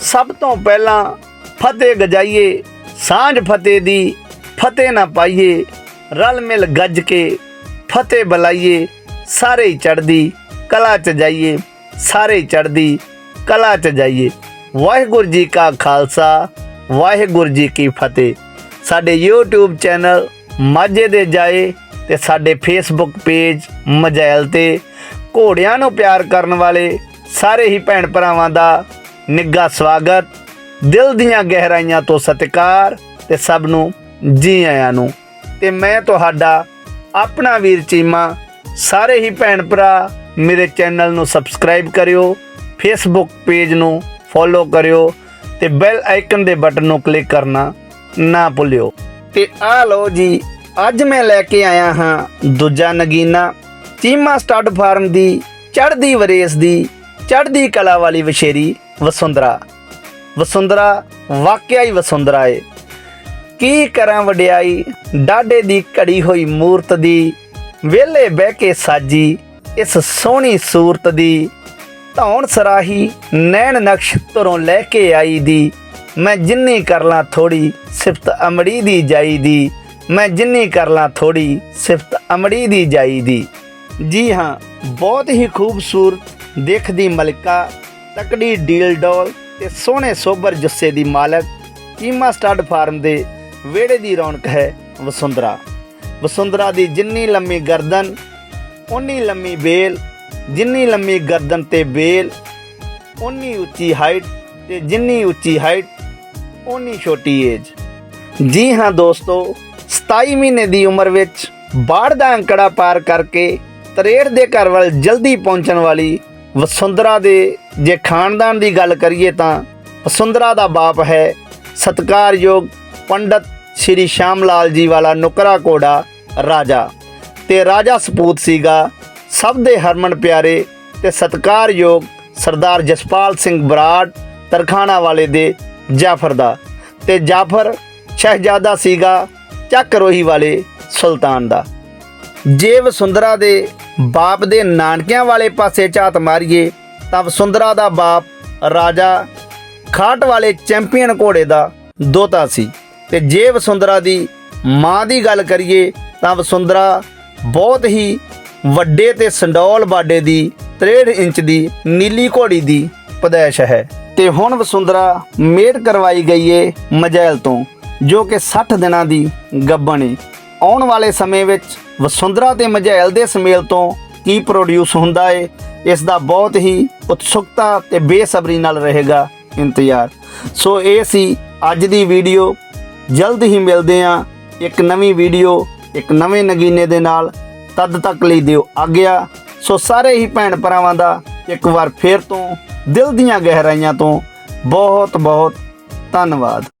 ਸਭ ਤੋਂ ਪਹਿਲਾਂ ਫਤਿਹ ਗਜਾਈਏ, ਸਾਂਝ ਫਤਿਹ ਦੀ ਫਤਿਹ ਨਾ ਪਾਈਏ, ਰਲ ਮਿਲ ਗੱਜ ਕੇ ਫਤਿਹ ਬੁਲਾਈਏ, ਸਾਰੇ ਹੀ ਚੜਦੀ ਕਲਾ ਚ ਜਾਈਏ, ਸਾਰੇ ਹੀ ਚੜਦੀ ਕਲਾ ਚ ਜਾਈਏ। ਵਾਹਿਗੁਰੂ ਜੀ ਕਾ ਖਾਲਸਾ, ਵਾਹਿਗੁਰੂ ਜੀ ਕੀ ਫਤਿਹ। ਸਾਡੇ YouTube ਚੈਨਲ ਮਾਝੇ ਦੇ ਜਾਏ ਤੇ ਸਾਡੇ Facebook ਪੇਜ ਮਜੈਲ ਤੇ ਘੋੜਿਆਂ ਨੂੰ ਪਿਆਰ ਕਰਨ ਵਾਲੇ ਸਾਰੇ ਹੀ ਭੈਣ ਭਰਾਵਾਂ ਦਾ ਨਿੱਘਾ ਸਵਾਗਤ, ਦਿਲ ਦੀਆਂ ਗਹਿਰਾਈਆਂ ਤੋਂ ਸਤਿਕਾਰ ਤੇ ਸਭ ਨੂੰ ਜੀ ਆਇਆਂ ਨੂੰ। ਤੇ ਮੈਂ ਤੁਹਾਡਾ ਆਪਣਾ ਵੀਰ ਚੀਮਾ, ਸਾਰੇ ਹੀ ਭੈਣ ਭਰਾ ਮੇਰੇ ਚੈਨਲ ਨੂੰ ਸਬਸਕ੍ਰਾਈਬ ਕਰਿਓ, ਫੇਸਬੁੱਕ ਪੇਜ ਨੂੰ ਫੋਲੋ ਕਰਿਓ ਤੇ ਬੈਲ ਆਈਕਨ ਦੇ ਬਟਨ ਨੂੰ ਕਲਿੱਕ ਕਰਨਾ ਨਾ ਭੁੱਲਿਓ। ਤੇ ਆ ਲਓ ਜੀ, ਅੱਜ ਮੈਂ ਲੈ ਕੇ ਆਇਆ ਹਾਂ ਦੂਜਾ ਨਗੀਨਾ, ਚੀਮਾ ਸਟੱਡ ਫਾਰਮ ਦੀ ਚੜ੍ਹਦੀ ਵਰੇਸ ਦੀ ਚੜ੍ਹਦੀ ਕਲਾ ਵਾਲੀ ਵਸ਼ੇਰੀ ਵਸੁੰਧਰਾ। ਵਸੁੰਧਰਾ ਵਾਕਿਆ ਹੀ ਵਸੁੰਧਰਾ ਏ। ਕੀ ਕਰਾਂ ਵਡਿਆਈ ਡਾਡੇ ਦੀ ਘੜੀ ਹੋਈ ਮੂਰਤ ਦੀ, ਵਿਹਲੇ ਬਹਿ ਕੇ ਸਾਜੀ ਇਸ ਸੋਹਣੀ ਸੂਰਤ ਦੀ। ਧੌਣ ਸਰਾਹੀ ਨੈਣ ਨਕਸ਼ ਧਰੋਂ ਲੈ ਕੇ ਆਈ ਦੀ। ਮੈਂ ਜਿੰਨੀ ਕਰ ਲਾਂ ਥੋੜੀ ਸਿਫਤ ਅਮੜੀ ਦੀ ਜਾਈ ਦੀ। ਮੈਂ ਜਿੰਨੀ ਕਰ ਲਾਂ ਥੋੜੀ ਸਿਫਤ ਅਮੜੀ ਦੀ ਜਾਈ ਦੀ। ਜੀ ਹਾਂ, ਬਹੁਤ ਹੀ ਖੂਬਸੂਰਤ ਦੇਖਦੀ ਮਲਕਾ ਤਕੜੀ ਡੀਲ ਡੋਲ ਤੇ ਸੋਹਣੇ ਸੋਬਰ ਜੁੱਸੇ ਦੀ ਮਾਲਕ ਕੀਮਾ ਸਟੱਡ ਫਾਰਮ ਦੇ ਵਿਹੜੇ ਦੀ ਰੌਣਕ ਹੈ ਵਸੁੰਧਰਾ। ਵਸੁੰਧਰਾ ਦੀ ਜਿੰਨੀ ਲੰਮੀ ਗਰਦਨ ਉਨੀ ਲੰਮੀ ਬੇਲ, ਜਿੰਨੀ ਲੰਮੀ ਗਰਦਨ ਤੇ ਬੇਲ ਉਨੀ ਉੱਚੀ ਹਾਈਟ ਤੇ ਜਿੰਨੀ ਉੱਚੀ ਹਾਈਟ ਓਨੀ ਛੋਟੀ ਏਜ ਜੀ ਹਾਂ ਦੋਸਤੋ 27 ਮਹੀਨੇ ਦੀ ਉਮਰ ਵਿੱਚ ਬਾੜ ਦਾ ਅੰਕੜਾ ਪਾਰ ਕਰਕੇ 63 ਦੇ ਘਰ ਵੱਲ ਜਲਦੀ ਪਹੁੰਚਣ ਵਾਲੀ ਵਸੁੰਧਰਾ ਦੇ ਜੇ ਖਾਨਦਾਨ ਦੀ ਗੱਲ ਕਰੀਏ ਤਾਂ ਵਸੁੰਧਰਾ ਦਾ ਬਾਪ ਹੈ ਸਤਕਾਰਯੋਗ ਪੰਡਤ ਸ਼੍ਰੀ ਸ਼ਾਮ ਲਾਲ ਜੀ ਵਾਲਾ ਨੁਕਰਾ ਕੋੜਾ ਰਾਜਾ। ਤੇ ਰਾਜਾ ਸਪੂਤ ਸੀਗਾ ਸਭ ਦੇ ਹਰਮਨ ਪਿਆਰੇ ਤੇ ਸਤਕਾਰਯੋਗ ਸਰਦਾਰ ਜਸਪਾਲ ਸਿੰਘ ਬਰਾੜ ਤਰਖਾਣਾ ਵਾਲੇ ਦੇ ਜਾਫਰ ਦਾ। ਤੇ ਜਾਫਰ ਸ਼ਹਿਜ਼ਾਦਾ ਸੀਗਾ ਚੱਕ ਰੋਹੀ ਵਾਲੇ ਸੁਲਤਾਨ ਦਾ। ਜੇ ਵਸੁੰਧਰਾ ਦੇ ਬਾਪ ਦੇ ਨਾਨਕਿਆਂ ਵਾਲੇ ਪਾਸੇ ਝਾਤ ਮਾਰੀਏ ਤਾਂ ਵਸੁੰਦਰਾ ਦਾ ਬਾਪ ਰਾਜਾ ਖਾਟ ਵਾਲੇ ਚੈਂਪੀਅਨ ਘੋੜੇ ਦਾ ਦੋਤਾ ਸੀ। ਤੇ ਜੇ ਵਸੁੰਦਰਾ ਦੀ ਮਾਂ ਦੀ ਗੱਲ ਕਰੀਏ ਤਾਂ ਵਸੁੰਦਰਾ ਬਹੁਤ ਹੀ ਵੱਡੇ ਤੇ ਸੰਡੌਲ ਬਾਡੇ ਦੀ 63 ਇੰਚ ਦੀ ਨੀਲੀ ਘੋੜੀ ਦੀ ਪਦੈਸ਼ ਹੈ। ਤੇ ਹੁਣ ਵਸੁੰਦਰਾ ਮੇਡ ਕਰਵਾਈ ਗਈ ਏ ਮਜੈਲ ਤੋਂ, ਜੋ ਕਿ 60 ਦਿਨਾਂ ਦੀ ਗੱਭਣ ਏ ਆਉਣ ਵਾਲੇ ਸਮੇਂ ਵਿੱਚ ਵਸੁੰਧਰਾ ਤੇ ਮਝੈਲ ਦੇ ਸਮੇਲ ਤੋਂ ਕੀ ਪ੍ਰੋਡਿਊਸ ਹੁੰਦਾ ਏ, ਇਸ ਦਾ ਬਹੁਤ ਹੀ ਉਤਸੁਕਤਾ ਤੇ ਬੇਸਬਰੀ ਨਾਲ ਰਹੇਗਾ ਇੰਤਜ਼ਾਰ। ਸੋ ਇਹ ਸੀ ਅੱਜ ਦੀ ਵੀਡੀਓ। ਜਲਦ ਹੀ ਮਿਲਦੇ ਆਂ ਇੱਕ ਨਵੀਂ ਵੀਡੀਓ, ਇੱਕ ਨਵੇਂ ਨਗੀਨੇ ਦੇ ਨਾਲ। ਤਦ ਤੱਕ ਲਈ ਦਿਓ ਆਗਿਆ। ਸੋ ਸਾਰੇ ਹੀ ਭੈਣ ਭਰਾਵਾਂ ਦਾ ਇੱਕ ਵਾਰ ਫੇਰ ਤੋਂ ਦਿਲ ਦੀਆਂ ਗਹਿਰਾਈਆਂ ਤੋਂ ਬਹੁਤ ਬਹੁਤ ਧੰਨਵਾਦ।